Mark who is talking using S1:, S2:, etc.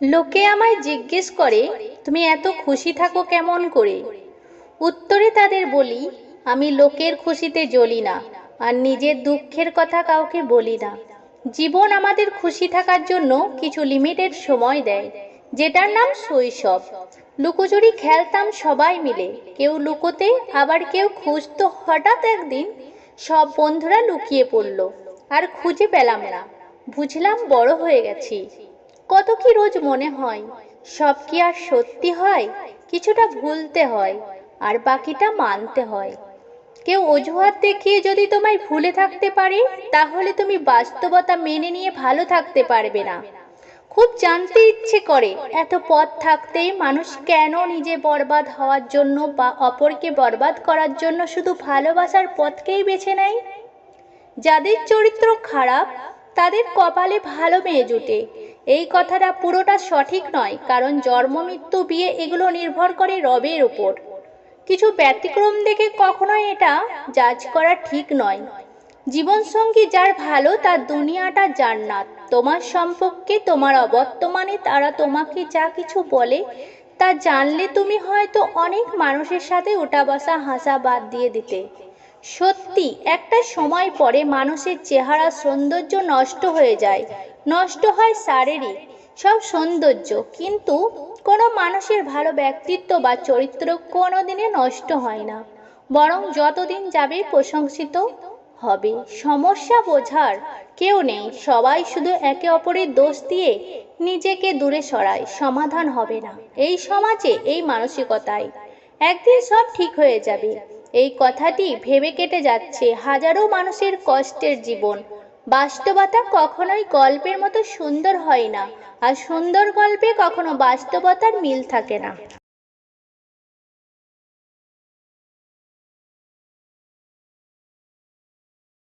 S1: লোকে আমায় জিজ্ঞেস করে, তুমি এত খুশি থাকো কেমন করে? উত্তরে তাদের বলি, আমি লোকের খুশিতে জ্বলি না, আর নিজের দুঃখের কথা কাউকে বলি না। জীবন আমাদের খুশি থাকার জন্য কিছু লিমিটেড সময় দেয়, যেটার নাম শৈশব। লুকোচুরি খেলতাম সবাই মিলে, কেউ লুকোতে, আবার কেউ খুঁজতো হঠাৎ একদিন সব বন্ধুরা লুকিয়ে পড়ল, আর খুঁজে পেলাম না। বুঝলাম বড় হয়ে গেছি। কত কি রোজ মনে হয়? সব কি আর সত্যি হয়? কিছুটা ভুলতে হয়, আর বাকিটা মানতে হয়। কেউ অজুহাত দেখিয়ে যদি তোমায় ভুলে থাকতে পারে, তাহলে তুমি বাস্তবতা মেনে নিয়ে ভালো থাকতে পারবে না। খুব জানতে ইচ্ছে করে এত পথ থাকতেই মানুষ কেন নিজে বরবাদ হওয়ার জন্য বা অপরকে বরবাদ করার জন্য শুধু ভালোবাসার পথকেই বেছে নেয়? যাদের চরিত্র খারাপ, তাদের কপালে ভালো মেয়ে জুটে এই কথাটা পুরোটা সঠিক নয়, কারণ জন্ম, মৃত্যু, বিয়ে এগুলো নির্ভর করে রবের উপর। কিছু ব্যতিক্রম দেখে কখনোই এটা জাজ করা ঠিক নয়। জীবনসঙ্গী যার ভালো, তার দুনিয়াটা জান্নাত তোমার সম্পর্কে, তোমার অবর্তমানে তারা তোমাকে যা কিছু বলে, তা জানলে তুমি হয়তো অনেক মানুষের সাথে ওঠা বসা হাসা বাদ দিয়ে দিতে। সত্যি, একটা সময় পরে মানুষের চেহারা সৌন্দর্য নষ্ট হয়ে যায়। নষ্ট হয় শারীরিক, সব সৌন্দর্য। কিন্তু কোনো মানুষের ভালো ব্যক্তিত্ব বা চরিত্র কোনো দিনে নষ্ট হয় না। বরং যতদিন যাবে প্রশংসিত হবে। সমস্যা বোঝার কেউ নেই। সবাই শুধু একে অপরের দোষ দিয়ে নিজেকে দূরে সরায়। সমাধান হবে না। এই সমাজে এই মানসিকতায় একদিন সব ঠিক হয়ে যাবে। এই কথাটি ভেবে কেটে যাচ্ছে হাজারো মানুষের কষ্টের জীবন। বাস্তবতা কখনোই গল্পের মতো সুন্দর হয় না, আর সুন্দর গল্পে কখনো বাস্তবতার মিল থাকে না।